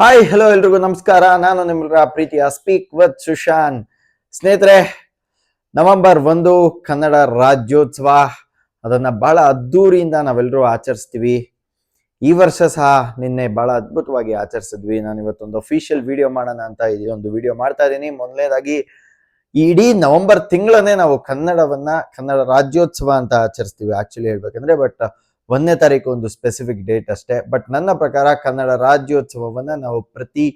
Hi hello ಎಲ್ರಿಗೂ, ನಮಸ್ಕಾರ. ನಾನು ನಿಮ್ಮ ಪ್ರೀತಿಯ ಸ್ಪೀಕ್ ವಿತ್ ಸುಶಾನ್ ಸ್ನೇಹಿತರೆ, ನವೆಂಬರ್ ಒಂದು, ಕನ್ನಡ ರಾಜ್ಯೋತ್ಸವ. ಅದನ್ನ ಬಹಳ ಅದ್ದೂರಿಯಿಂದ ನಾವೆಲ್ಲರೂ ಆಚರಿಸ್ತೀವಿ. ಈ ವರ್ಷ ಸಹ ನಿನ್ನೆ ಬಹಳ ಅದ್ಭುತವಾಗಿ ಆಚರಿಸಿದ್ವಿ. ನಾನು ಇವತ್ತೊಂದು ಅಫಿಷಿಯಲ್ ವಿಡಿಯೋ ಮಾಡೋಣ ಅಂತ ಈ ಒಂದು ವಿಡಿಯೋ ಮಾಡ್ತಾ ಇದ್ದೀನಿ ಮೊದಲನೇದಾಗಿ, ಇಡೀ ನವೆಂಬರ್ ತಿಂಗಳನ್ನೇ ನಾವು ಕನ್ನಡವನ್ನ, ಕನ್ನಡ ರಾಜ್ಯೋತ್ಸವ ಅಂತ ಆಚರಿಸ್ತೀವಿ. ಆಕ್ಚುಲಿ ಹೇಳ್ಬೇಕಂದ್ರೆ ಬಟ್ ಒಂದನೇ ತಾರೀಕು ಒಂದು ಸ್ಪೆಸಿಫಿಕ್ ಡೇಟ್ ಅಷ್ಟೇ. ಬಟ್ ನನ್ನ ಪ್ರಕಾರ ಕನ್ನಡ ರಾಜ್ಯೋತ್ಸವವನ್ನ ನಾವು ಪ್ರತಿ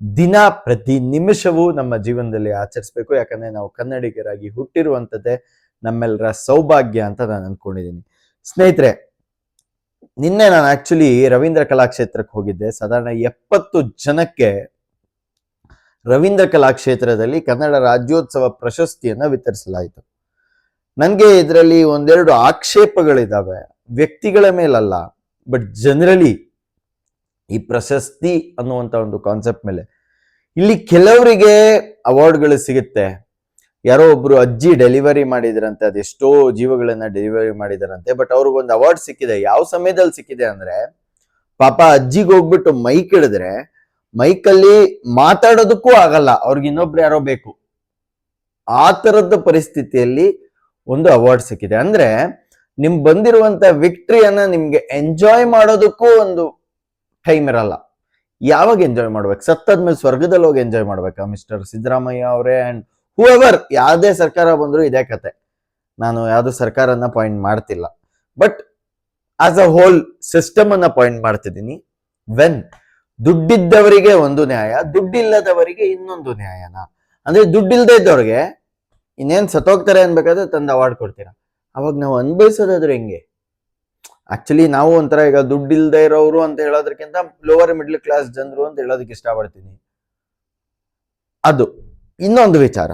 ದಿನ, ಪ್ರತಿ ನಿಮಿಷವೂ ನಮ್ಮ ಜೀವನದಲ್ಲಿ ಆಚರಿಸ್ಬೇಕು. ಯಾಕಂದ್ರೆ ನಾವು ಕನ್ನಡಿಗರಾಗಿ ಹುಟ್ಟಿರುವಂಥದ್ದೇ ನಮ್ಮೆಲ್ಲರ ಸೌಭಾಗ್ಯ ಅಂತ ನಾನು ಅನ್ಕೊಂಡಿದ್ದೀನಿ ಸ್ನೇಹಿತರೆ, ನಿನ್ನೆ ನಾನು ಆಕ್ಚುಲಿ ರವೀಂದ್ರ ಕಲಾಕ್ಷೇತ್ರಕ್ಕೆ ಹೋಗಿದ್ದೆ. ಸಾಧಾರಣ ಎಪ್ಪತ್ತು ಜನಕ್ಕೆ ರವೀಂದ್ರ ಕಲಾಕ್ಷೇತ್ರದಲ್ಲಿ ಕನ್ನಡ ರಾಜ್ಯೋತ್ಸವ ಪ್ರಶಸ್ತಿಯನ್ನು ವಿತರಿಸಲಾಯಿತು. ನನಗೆ ಇದರಲ್ಲಿ ಒಂದೆರಡು ಆಕ್ಷೇಪಗಳಿದಾವೆ. ವ್ಯಕ್ತಿಗಳ ಮೇಲಲ್ಲ ಬಟ್ ಜನರಲಿ ಈ ಪ್ರಶಸ್ತಿ ಅನ್ನುವಂತ ಒಂದು ಕಾನ್ಸೆಪ್ಟ್ ಮೇಲೆ. ಇಲ್ಲಿ ಕೆಲವರಿಗೆ ಅವಾರ್ಡ್ಗಳು ಸಿಗುತ್ತೆ. ಯಾರೋ ಒಬ್ರು ಅಜ್ಜಿ ಡೆಲಿವರಿ ಮಾಡಿದ್ರಂತೆ ಅದೆಷ್ಟೋ ಜೀವಗಳನ್ನ ಡೆಲಿವರಿ ಮಾಡಿದಾರಂತೆ ಬಟ್ ಅವ್ರಿಗೊಂದು ಅವಾರ್ಡ್ ಸಿಕ್ಕಿದೆ. ಯಾವ ಸಮಯದಲ್ಲಿ ಸಿಕ್ಕಿದೆ ಅಂದ್ರೆ, ಪಾಪ ಅಜ್ಜಿಗೆ ಹೋಗ್ಬಿಟ್ಟು ಮೈಕ್ ಹಿಡಿದ್ರೆ ಮೈಕಲ್ಲಿ ಮಾತಾಡೋದಕ್ಕೂ ಆಗಲ್ಲ. ಅವ್ರಿಗೆ ಇನ್ನೊಬ್ರು ಯಾರೋ ಬೇಕು. ಆ ತರದ ಪರಿಸ್ಥಿತಿಯಲ್ಲಿ ಒಂದು ಅವಾರ್ಡ್ ಸಿಕ್ಕಿದೆ. ಅಂದ್ರೆ ನಿಮ್ ಬಂದಿರುವಂತ ವಿಕ್ಟ್ರಿಯನ್ನ ನಿಮ್ಗೆ ಎಂಜಾಯ್ ಮಾಡೋದಕ್ಕೂ ಒಂದು ಟೈಮ್ ಇರಲ್ಲ. ಯಾವಾಗ ಎಂಜಾಯ್ ಮಾಡ್ಬೇಕು? ಸತ್ತದ್ಮೇಲೆ ಸ್ವರ್ಗದಲ್ಲಿ ಹೋಗಿ ಎಂಜಾಯ್ ಮಾಡ್ಬೇಕಾ? ಮಿಸ್ಟರ್ ಸಿದ್ದರಾಮಯ್ಯ ಅವರೇ ಅಂಡ್ ಹೂಎವರ್ ಯಾವುದೇ ಸರ್ಕಾರ ಬಂದ್ರು ಇದೇ ಕತೆ. ನಾನು ಯಾವುದು ಸರ್ಕಾರನ ಪಾಯಿಂಟ್ ಮಾಡ್ತಿಲ್ಲ. But as a whole system ಅನ್ನ ಪಾಯಿಂಟ್ ಮಾಡ್ತಿದ್ದೀನಿ. ವೆನ್ ದುಡ್ಡಿದ್ದವರಿಗೆ ಒಂದು ನ್ಯಾಯ, ದುಡ್ಡಿಲ್ಲದವರಿಗೆ ಇನ್ನೊಂದು ನ್ಯಾಯನ. ಅಂದ್ರೆ ದುಡ್ಡಿಲ್ದೇ ಇದ್ದವ್ರಿಗೆ ಇನ್ನೇನ್ ಸತ್ತೋಗ್ತಾರೆ ಅನ್ಬೇಕಾದ್ರೆ ತಂದು ಅವಾರ್ಡ್ ಕೊಡ್ತೀರಾ? ಅವಾಗ ನಾವು ಅನ್ಭವಿಸೋದಾದ್ರೆ ಹೆಂಗೆ? ಆಕ್ಚುಲಿ ನಾವು ಒಂಥರ ಈಗ ದುಡ್ಡಿಲ್ದೇ ಇರೋರು ಅಂತ ಹೇಳೋದಕ್ಕಿಂತ ಲೋವರ್ ಮಿಡ್ಲ್ ಕ್ಲಾಸ್ ಜನರು ಅಂತ ಹೇಳೋದಕ್ಕೆ ಇಷ್ಟಪಡ್ತೀನಿ. ಅದು ಇನ್ನೊಂದು ವಿಚಾರ.